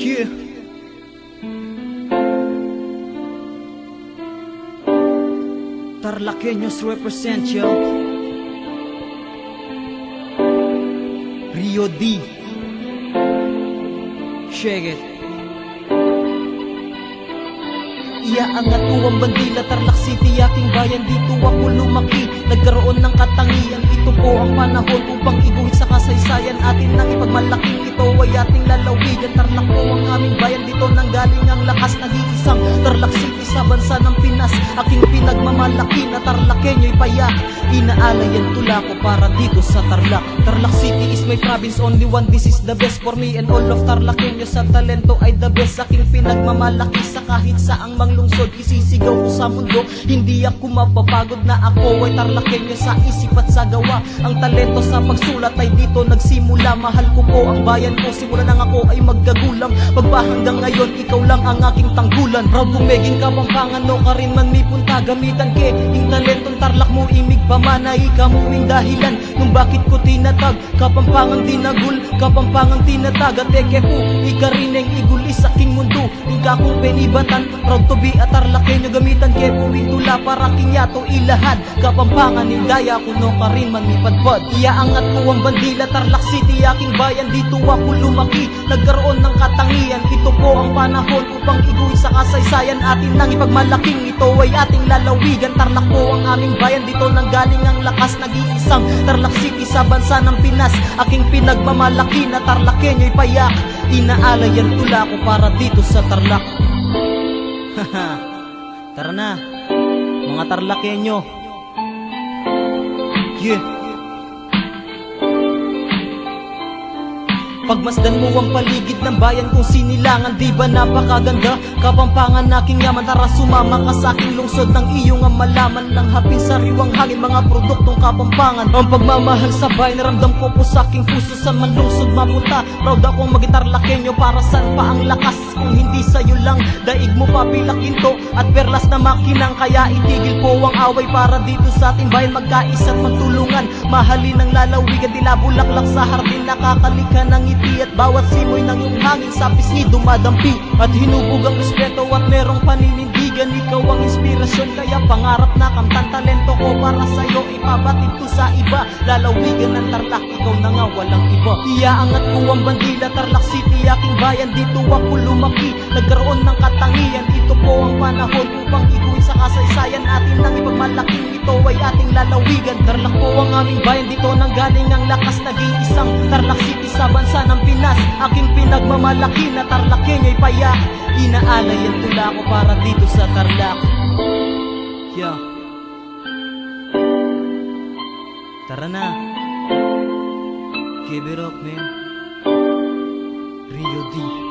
Yeah. Tarlaqueños represent yo. Rio D. Shake it. Iaangat ko ang bandila Tarlac City aking bayan Dito ako lumaki Nagkaroon ng katangian Ito po ang panahon upang iguhit sa kasaysayan Atin nang ipagmalaking ito ay ating lalawigan Tarlac po ang aming bayan. Dito nang galing ang lakas Nag-iisang Tarlac sa bansa ng Pinas. Aking pinagmamalaki na Tarlakenyo'y payak. Inaalayan tula ko para dito sa Tarlac. Tarlac City is my province Only one. This is the best for me And all of Tarlakenyo sa talento ay the best. Aking pinagmamalaki sa kahit saang manglungsod Isisigaw ko sa mundo. Hindi ako mapapagod na ako ay Tarlakenyo sa isip at sa gawa. Ang talento sa pagsulat ay dito nagsimula. Mahal ko po ang bayan ko Simula nang ako ay magkagulang Pagba hanggang ngayon ikaw lang ang aking tanggulan. Proud kumeging kapampangan no ka rin man may punta Gamitan ke. Ing talentong tarlak mo imig pamana Ika mo ing dahilan. Nung bakit ko tinatag Kapampangang tinagul, kapampangang tinatag. At eke po, ika rin ang igulis sa aking mundo. Ika kong penibatan, proud to be a tarlakenyo Gamitan ke po ing tula para kinyato ilahad. Kapampangan ing daya ko no ka rin man mipadpad Iaangat ko ang bandila Tarlac City aking bayan. Dito ako lumaki, nagkaroon ng katangian. Ito po ang panahon upang iguhi sa kasaysayan. Atin nang ipagmalaking ito ay ating lalawigan. Tarlac po ang aming bayan. Dito nang galing ang lakas. Nag-iisang Tarlac City sa bansa ng Pinas. Aking pinagmamalaki na Tarlakenyo'y payak. Inaalayan tula ko para dito sa Tarlac. Haha, Tara na, mga Tarlakenyo Yeah Pagmasdan mo ang paligid ng bayan kung sinilangan Di ba napakaganda? Kapampangan aking yaman Tara sumama ka sa aking lungsod Nang iyong ang malaman Lang hapin sariwang hangin Mga produktong kapampangan. Ang pagmamahal sa bayan Naramdam ko po sa aking puso Sa man lungsod mapunta. Proud akong magitar lakenyo Para saan pa ang lakas? Kung hindi sa'yo lang Daig mo pa pilakinto At perlas na makinang Kaya itigil po ang away Para dito sa ating bayan Magkaisa at magtulungan. Mahalin ang lalawigan Tila bulaklak sa hardin Nakakalika ng ngiti At bawat simoy ng iyong hangin Sa pisngi dumadampi. At hinubog ang respeto At merong paninindigan. Ikaw ang inspirasyon Kaya pangarap na kamtan Talento ko para sa'yo. Ipabatid to sa iba. Lalawigan ng tarlak Ikaw na nga walang iba. Iaangat ko ang bandila Tarlac City aking bayan. Dito ako lumaki. Nagkaroon ng katangian. Ito po ang panahon Upang iguhin sa kasaysayan. Atin nang ipagmalaking ito ay ating lalawigan. Tarlac po ang aming bayan. Dito nang galing ang lakas Nag-iisang Tarlac City sa bansa ng Pinas. Aking pinagmamalaki na Tarlakenyo'y payak Inaalayan tula ko para dito sa Tarlac. Yeah. Tara na. Give it up man. Rio D